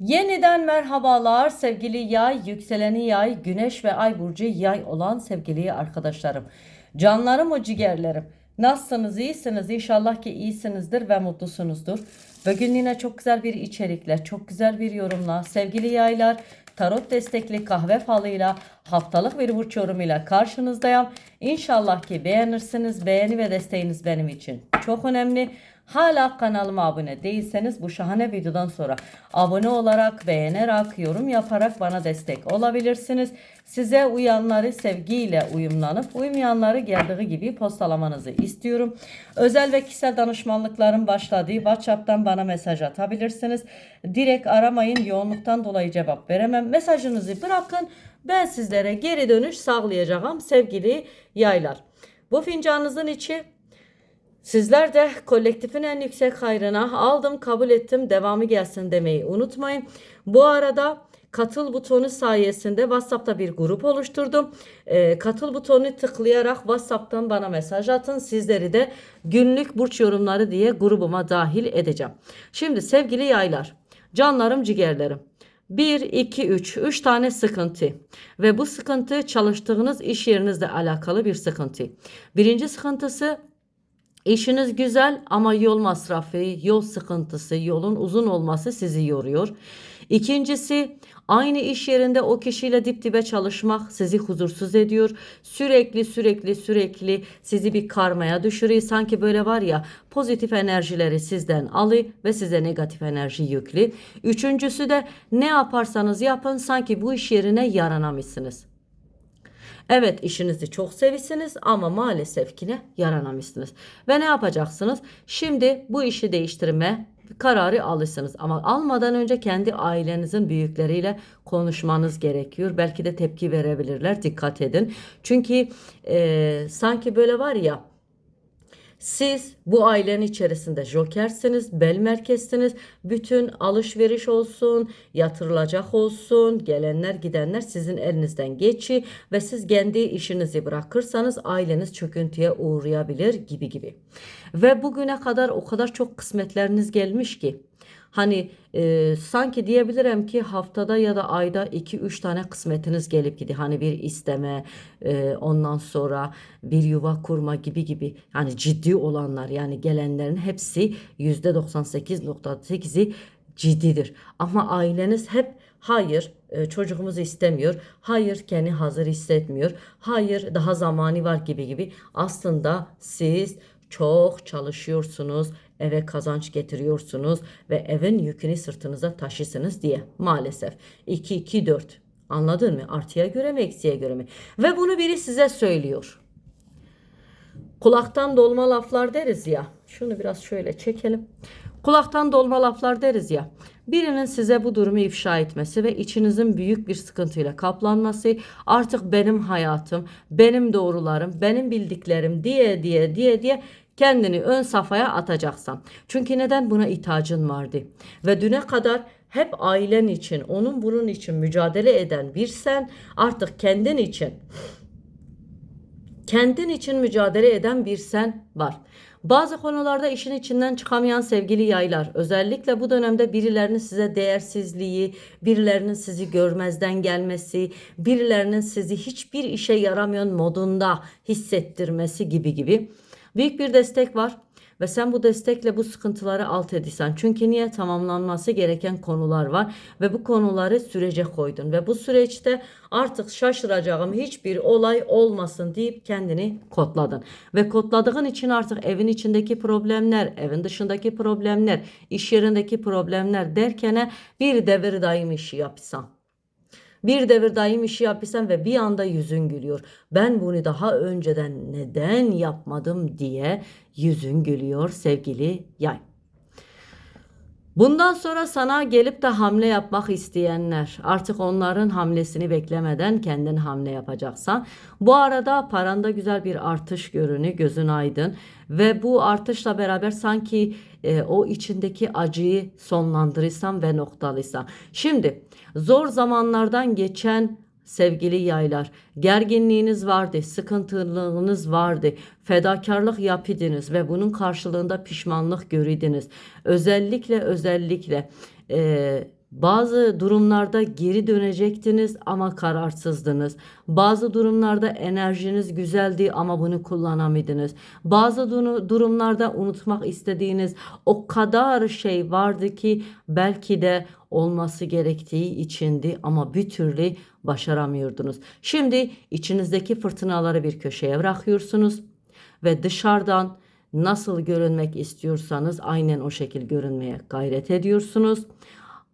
Yeniden merhabalar sevgili yay, yükseleni yay, güneş ve ay burcu yay olan sevgili arkadaşlarım. Canlarım o ciğerlerim. Nasılsınız? İyisiniz? İnşallah ki iyisinizdir ve mutlusunuzdur. Bugün yine çok güzel bir içerikle, çok güzel bir yorumla sevgili yaylar, tarot destekli kahve falıyla haftalık bir burç yorumuyla karşınızdayım. İnşallah ki beğenirsiniz. Beğeni ve desteğiniz benim için çok önemli. Hala kanalıma abone değilseniz bu şahane videodan sonra abone olarak, beğenerek, yorum yaparak bana destek olabilirsiniz. Size uyanları sevgiyle uyumlanıp uymayanları geldiği gibi postalamanızı istiyorum. Özel ve kişisel danışmanlıkların başladığı WhatsApp'tan bana mesaj atabilirsiniz. Direkt aramayın yoğunluktan dolayı cevap veremem. Mesajınızı bırakın ben sizlere geri dönüş sağlayacağım sevgili yaylar. Bu fincanınızın içi Sizler de kolektifin en yüksek hayrına aldım, kabul ettim, devamı gelsin demeyi unutmayın. Bu arada katıl butonu sayesinde WhatsApp'ta bir grup oluşturdum. Ee, katıl butonu tıklayarak WhatsApp'tan bana mesaj atın. Sizleri de günlük burç yorumları diye grubuma dahil edeceğim. Şimdi sevgili yaylar, canlarım, ciğerlerim. 1, 2, 3. 3 tane sıkıntı. Ve bu sıkıntı çalıştığınız iş yerinizle alakalı bir sıkıntı. Birinci sıkıntısı İşiniz güzel ama yol masrafı, yol sıkıntısı, yolun uzun olması sizi yoruyor. İkincisi aynı iş yerinde o kişiyle dip dibe çalışmak sizi huzursuz ediyor. Sürekli sürekli sürekli sizi bir karmaya düşürüyor. Sanki böyle var ya pozitif enerjileri sizden alıyor ve size negatif enerji yüklü. Üçüncüsü de ne yaparsanız yapın sanki bu iş yerine yaranamışsınız. Evet işinizi çok sevisiniz ama maalesef ki ne yaranamışsınız. Ve ne yapacaksınız? Şimdi bu işi değiştirme kararı alırsınız. Ama almadan önce kendi ailenizin büyükleriyle konuşmanız gerekiyor. Belki de tepki verebilirler. Dikkat edin. Çünkü e, sanki böyle var ya siz bu ailenin içerisinde jokersiniz, bel merkezsiniz. Bütün alışveriş olsun, yatırılacak olsun, gelenler gidenler sizin elinizden geçi ve siz kendi işinizi bırakırsanız aileniz çöküntüye uğrayabilir gibi gibi. Ve bugüne kadar o kadar çok kısmetleriniz gelmiş ki Hani e, sanki diyebilirim ki haftada ya da ayda 2-3 tane kısmetiniz gelip gidiyor. Hani bir isteme, e, ondan sonra bir yuva kurma gibi gibi. Yani ciddi olanlar yani gelenlerin hepsi %98.8'i ciddidir. Ama aileniz hep hayır e, çocuğumuzu istemiyor. Hayır kendi hazır hissetmiyor. Hayır daha zamanı var gibi gibi. Aslında siz çok çalışıyorsunuz, eve kazanç getiriyorsunuz ve evin yükünü sırtınıza taşısınız diye maalesef. 2 2 4 anladın mı? Artıya göre mi eksiye göre mi? Ve bunu biri size söylüyor. Kulaktan dolma laflar deriz ya. Şunu biraz şöyle çekelim. Kulaktan dolma laflar deriz ya. Birinin size bu durumu ifşa etmesi ve içinizin büyük bir sıkıntıyla kaplanması artık benim hayatım, benim doğrularım, benim bildiklerim diye diye diye diye kendini ön safhaya atacaksan. Çünkü neden buna ihtiyacın vardı? Ve düne kadar hep ailen için, onun bunun için mücadele eden bir sen artık kendin için kendin için mücadele eden bir sen var. Bazı konularda işin içinden çıkamayan sevgili yaylar, özellikle bu dönemde birilerinin size değersizliği, birilerinin sizi görmezden gelmesi, birilerinin sizi hiçbir işe yaramayan modunda hissettirmesi gibi gibi büyük bir destek var. Ve sen bu destekle bu sıkıntıları alt edilsen. Çünkü niye tamamlanması gereken konular var ve bu konuları sürece koydun. Ve bu süreçte artık şaşıracağım hiçbir olay olmasın deyip kendini kodladın. Ve kodladığın için artık evin içindeki problemler, evin dışındaki problemler, iş yerindeki problemler derkene bir devir daim işi yapsan. Bir devir daim işi yapıyorsan ve bir anda yüzün gülüyor. Ben bunu daha önceden neden yapmadım diye yüzün gülüyor sevgili yay. Bundan sonra sana gelip de hamle yapmak isteyenler artık onların hamlesini beklemeden kendin hamle yapacaksan bu arada paranda güzel bir artış görünü gözün aydın ve bu artışla beraber sanki e, o içindeki acıyı sonlandırırsan ve noktalıysan. Şimdi zor zamanlardan geçen sevgili yaylar. Gerginliğiniz vardı, sıkıntılığınız vardı, fedakarlık yapidiniz ve bunun karşılığında pişmanlık görüydünüz. Özellikle özellikle e, Bazı durumlarda geri dönecektiniz ama kararsızdınız. Bazı durumlarda enerjiniz güzeldi ama bunu kullanamadınız. Bazı durumlarda unutmak istediğiniz o kadar şey vardı ki belki de olması gerektiği içindi ama bir türlü başaramıyordunuz. Şimdi içinizdeki fırtınaları bir köşeye bırakıyorsunuz ve dışarıdan nasıl görünmek istiyorsanız aynen o şekil görünmeye gayret ediyorsunuz.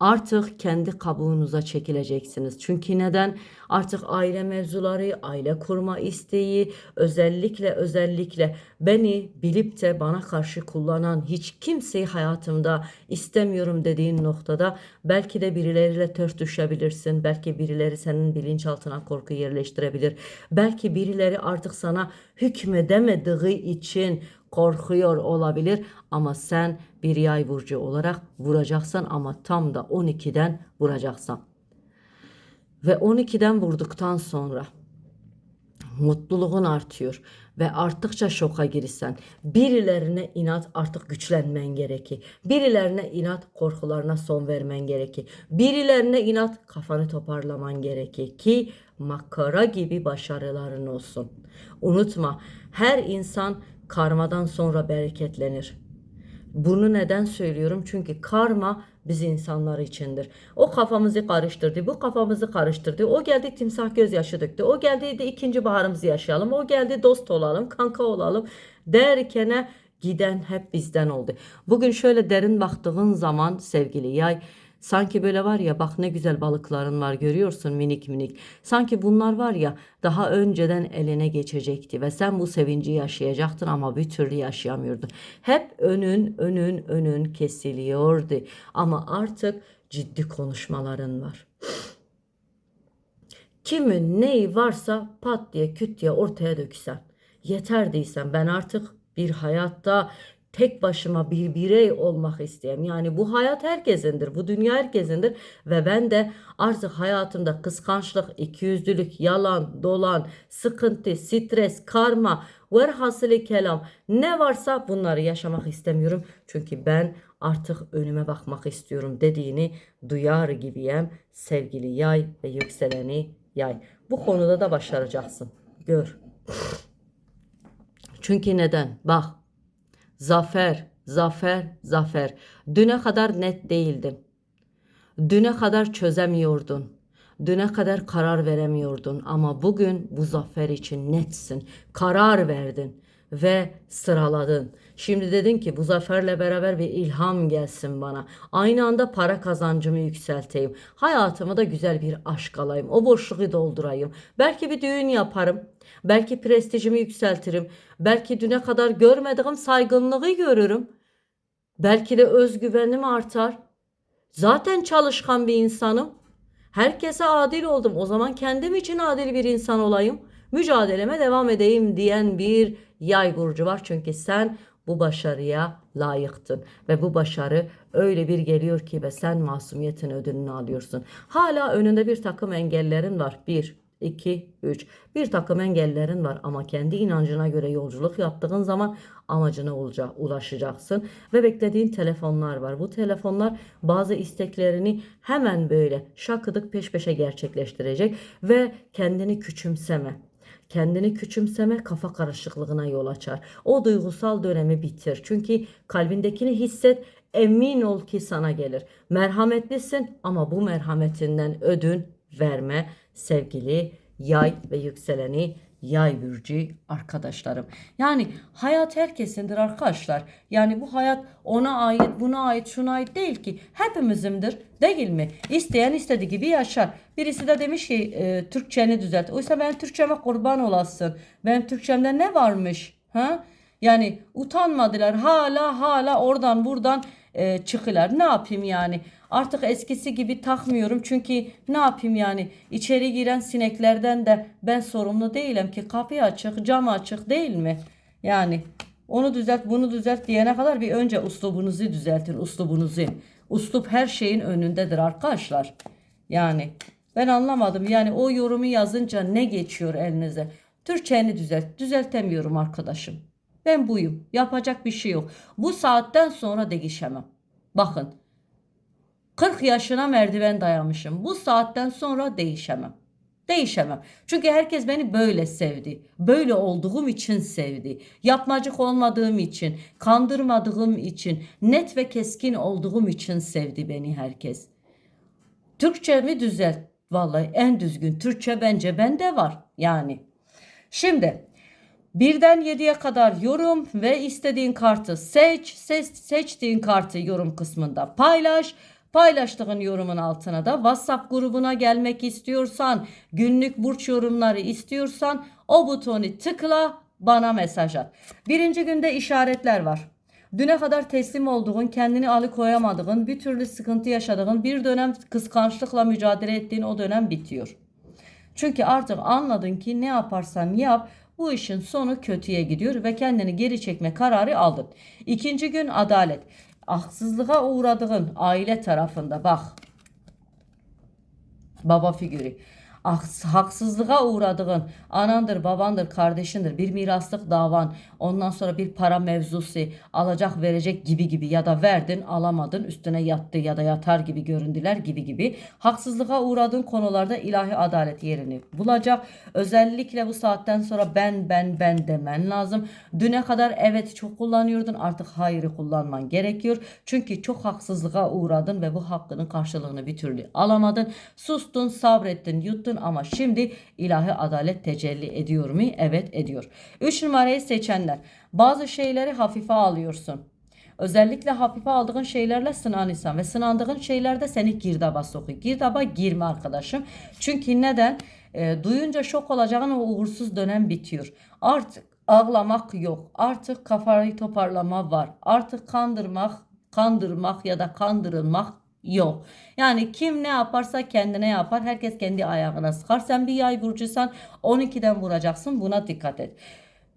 Artık kendi kabuğunuza çekileceksiniz. Çünkü neden? Artık aile mevzuları, aile kurma isteği, özellikle özellikle beni bilip de bana karşı kullanan hiç kimseyi hayatımda istemiyorum dediğin noktada belki de birileriyle ters düşebilirsin. Belki birileri senin bilinçaltına korku yerleştirebilir. Belki birileri artık sana hükmedemediği için korkuyor olabilir ama sen bir yay burcu olarak vuracaksın ama tam da 12'den vuracaksın. Ve 12'den vurduktan sonra mutluluğun artıyor ve arttıkça şoka girirsen birilerine inat artık güçlenmen gerekir. Birilerine inat korkularına son vermen gerekir. Birilerine inat kafanı toparlaman gerekir ki makara gibi başarıların olsun. Unutma her insan karmadan sonra bereketlenir. Bunu neden söylüyorum? Çünkü karma biz insanlar içindir. O kafamızı karıştırdı, bu kafamızı karıştırdı. O geldi timsah gözyaşı döktü. O geldi de ikinci baharımızı yaşayalım. O geldi dost olalım, kanka olalım derkene giden hep bizden oldu. Bugün şöyle derin baktığın zaman sevgili yay Sanki böyle var ya bak ne güzel balıkların var görüyorsun minik minik. Sanki bunlar var ya daha önceden eline geçecekti ve sen bu sevinci yaşayacaktın ama bir türlü yaşayamıyordun. Hep önün önün önün kesiliyordu ama artık ciddi konuşmaların var. Kimin neyi varsa pat diye küt diye ortaya döksen. Yeter değilsen ben artık bir hayatta tek başıma bir birey olmak isteyen. Yani bu hayat herkesindir. Bu dünya herkesindir. Ve ben de artık hayatımda kıskançlık, ikiyüzlülük, yalan, dolan, sıkıntı, stres, karma, velhasılı kelam ne varsa bunları yaşamak istemiyorum. Çünkü ben artık önüme bakmak istiyorum dediğini duyar gibiyim sevgili yay ve yükseleni yay. Bu konuda da başaracaksın. Gör. Çünkü neden? Bak Zafer, zafer, zafer. Düne kadar net değildin. Düne kadar çözemiyordun. Düne kadar karar veremiyordun ama bugün bu zafer için netsin. Karar verdin ve sıraladın. Şimdi dedin ki bu zaferle beraber bir ilham gelsin bana. Aynı anda para kazancımı yükselteyim. Hayatımı da güzel bir aşk alayım. O boşluğu doldurayım. Belki bir düğün yaparım. Belki prestijimi yükseltirim. Belki düne kadar görmediğim saygınlığı görürüm. Belki de özgüvenim artar. Zaten çalışkan bir insanım. Herkese adil oldum. O zaman kendim için adil bir insan olayım. Mücadeleme devam edeyim diyen bir yay burcu var. Çünkü sen bu başarıya layıktın. Ve bu başarı öyle bir geliyor ki ve sen masumiyetin ödülünü alıyorsun. Hala önünde bir takım engellerin var. Bir, 2, 3. Bir takım engellerin var ama kendi inancına göre yolculuk yaptığın zaman amacına olacak, ulaşacaksın. Ve beklediğin telefonlar var. Bu telefonlar bazı isteklerini hemen böyle şakıdık peş peşe gerçekleştirecek ve kendini küçümseme. Kendini küçümseme kafa karışıklığına yol açar. O duygusal dönemi bitir. Çünkü kalbindekini hisset emin ol ki sana gelir. Merhametlisin ama bu merhametinden ödün verme sevgili yay ve yükseleni yay burcu arkadaşlarım. Yani hayat herkesindir arkadaşlar. Yani bu hayat ona ait, buna ait, şuna ait değil ki. Hepimizindir değil mi? İsteyen istediği gibi yaşar. Birisi de demiş ki e, Türkçeni düzelt. Oysa ben Türkçeme kurban olasın. Benim Türkçemde ne varmış? Ha? Yani utanmadılar. Hala hala oradan buradan e, çıkılar. Ne yapayım yani? Artık eskisi gibi takmıyorum çünkü ne yapayım yani içeri giren sineklerden de ben sorumlu değilim ki kapı açık cam açık değil mi? Yani onu düzelt bunu düzelt diyene kadar bir önce uslubunuzu düzeltin uslubunuzu. Uslup her şeyin önündedir arkadaşlar. Yani ben anlamadım yani o yorumu yazınca ne geçiyor elinize? Türkçeni düzelt. Düzeltemiyorum arkadaşım. Ben buyum. Yapacak bir şey yok. Bu saatten sonra değişemem. Bakın 40 yaşına merdiven dayamışım. Bu saatten sonra değişemem. Değişemem. Çünkü herkes beni böyle sevdi. Böyle olduğum için sevdi. Yapmacık olmadığım için, kandırmadığım için, net ve keskin olduğum için sevdi beni herkes. Türkçemi düzelt. Vallahi en düzgün Türkçe bence bende var. Yani. Şimdi birden 7'ye kadar yorum ve istediğin kartı seç. Seç seçtiğin kartı yorum kısmında paylaş. Paylaştığın yorumun altına da WhatsApp grubuna gelmek istiyorsan, günlük burç yorumları istiyorsan o butonu tıkla bana mesaj at. Birinci günde işaretler var. Düne kadar teslim olduğun, kendini alıkoyamadığın, bir türlü sıkıntı yaşadığın, bir dönem kıskançlıkla mücadele ettiğin o dönem bitiyor. Çünkü artık anladın ki ne yaparsan yap bu işin sonu kötüye gidiyor ve kendini geri çekme kararı aldın. İkinci gün adalet. Haksızlığa uğradığın aile tarafında bak. Baba figürü. Haks- Haksızlığa uğradığın anandır, babandır, kardeşindir, bir miraslık davan, ondan sonra bir para mevzusu, alacak verecek gibi gibi ya da verdin alamadın üstüne yattı ya da yatar gibi göründüler gibi gibi. Haksızlığa uğradığın konularda ilahi adalet yerini bulacak. Özellikle bu saatten sonra ben ben ben demen lazım. Düne kadar evet çok kullanıyordun artık hayırı kullanman gerekiyor. Çünkü çok haksızlığa uğradın ve bu hakkının karşılığını bir türlü alamadın. Sustun, sabrettin, yuttun ama şimdi ilahi adalet tecelli ediyor mu? Evet ediyor. 3 numarayı seçenler. Bazı şeyleri hafife alıyorsun. Özellikle hafife aldığın şeylerle sınan insan ve sınandığın şeylerde seni girdaba sokuyor. Girdaba girme arkadaşım. Çünkü neden? E, duyunca şok olacağın o uğursuz dönem bitiyor. Artık ağlamak yok. Artık kafayı toparlama var. Artık kandırmak, kandırmak ya da kandırılmak yok. Yani kim ne yaparsa kendine yapar. Herkes kendi ayağına sıkar. Sen bir yay burcuysan 12'den vuracaksın. Buna dikkat et.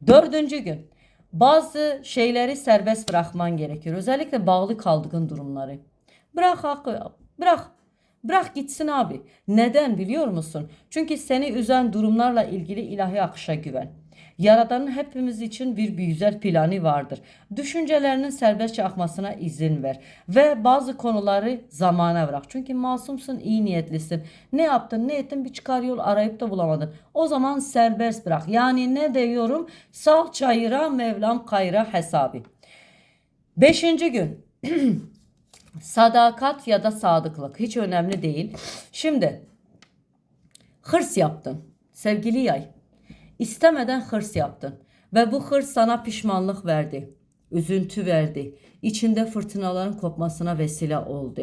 Dördüncü gün. Bazı şeyleri serbest bırakman gerekiyor. Özellikle bağlı kaldığın durumları. Bırak hakkı. Bırak. Bırak gitsin abi. Neden biliyor musun? Çünkü seni üzen durumlarla ilgili ilahi akışa güven. Yaradanın hepimiz için bir güzel planı vardır. Düşüncelerinin serbestçe akmasına izin ver. Ve bazı konuları zamana bırak. Çünkü masumsun, iyi niyetlisin. Ne yaptın, ne ettin bir çıkar yol arayıp da bulamadın. O zaman serbest bırak. Yani ne diyorum? Sal çayıra, Mevlam kayra hesabı. Beşinci gün. Sadakat ya da sadıklık hiç önemli değil. Şimdi hırs yaptın. Sevgili yay. İstemeden hırs yaptın ve bu hırs sana pişmanlık verdi. Üzüntü verdi. İçinde fırtınaların kopmasına vesile oldu.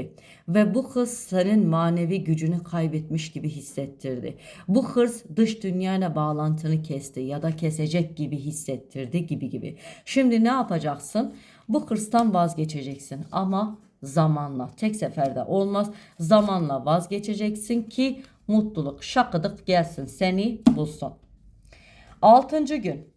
Ve bu hırs senin manevi gücünü kaybetmiş gibi hissettirdi. Bu hırs dış dünyayla bağlantını kesti ya da kesecek gibi hissettirdi gibi gibi. Şimdi ne yapacaksın? Bu hırstan vazgeçeceksin ama zamanla tek seferde olmaz. Zamanla vazgeçeceksin ki mutluluk şakıdık gelsin seni bulsun. Altıncı gün.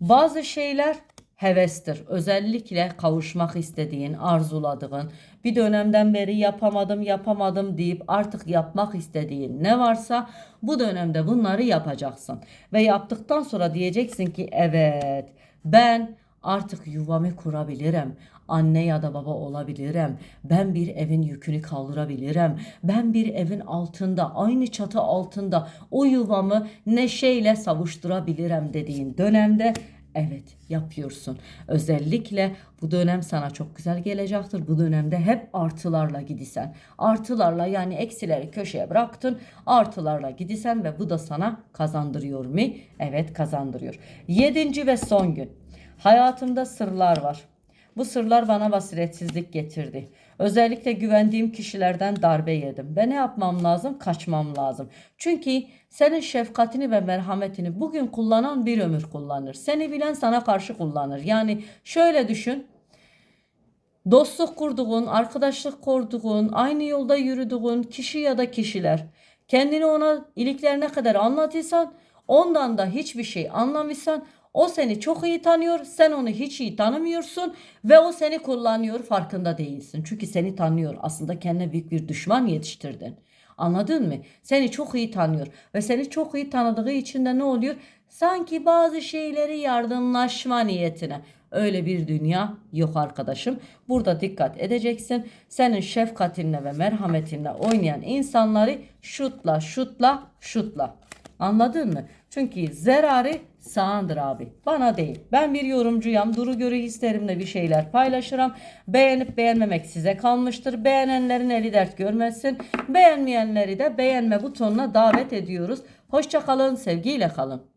Bazı şeyler hevestir. Özellikle kavuşmak istediğin, arzuladığın, bir dönemden beri yapamadım, yapamadım deyip artık yapmak istediğin ne varsa bu dönemde bunları yapacaksın. Ve yaptıktan sonra diyeceksin ki evet ben artık yuvamı kurabilirim. Anne ya da baba olabilirim. Ben bir evin yükünü kaldırabilirim. Ben bir evin altında, aynı çatı altında o yuvamı neşeyle savuşturabilirim dediğin dönemde Evet yapıyorsun. Özellikle bu dönem sana çok güzel gelecektir. Bu dönemde hep artılarla gidisen. Artılarla yani eksileri köşeye bıraktın. Artılarla gidisen ve bu da sana kazandırıyor mu? Evet kazandırıyor. Yedinci ve son gün. Hayatımda sırlar var. Bu sırlar bana basiretsizlik getirdi. Özellikle güvendiğim kişilerden darbe yedim. Ve ne yapmam lazım? Kaçmam lazım. Çünkü senin şefkatini ve merhametini bugün kullanan bir ömür kullanır. Seni bilen sana karşı kullanır. Yani şöyle düşün. Dostluk kurduğun, arkadaşlık kurduğun, aynı yolda yürüdüğün kişi ya da kişiler kendini ona iliklerine kadar anlatırsan ondan da hiçbir şey anlamışsan o seni çok iyi tanıyor, sen onu hiç iyi tanımıyorsun ve o seni kullanıyor farkında değilsin. Çünkü seni tanıyor. Aslında kendine büyük bir düşman yetiştirdin. Anladın mı? Seni çok iyi tanıyor ve seni çok iyi tanıdığı için de ne oluyor? Sanki bazı şeyleri yardımlaşma niyetine. Öyle bir dünya yok arkadaşım. Burada dikkat edeceksin. Senin şefkatinle ve merhametinle oynayan insanları şutla, şutla, şutla. Anladın mı? Çünkü zerarı sağındır abi. Bana değil. Ben bir yorumcuyum. Duru görü hislerimle bir şeyler paylaşırım. Beğenip beğenmemek size kalmıştır. Beğenenlerin eli dert görmesin. Beğenmeyenleri de beğenme butonuna davet ediyoruz. Hoşça kalın, sevgiyle kalın.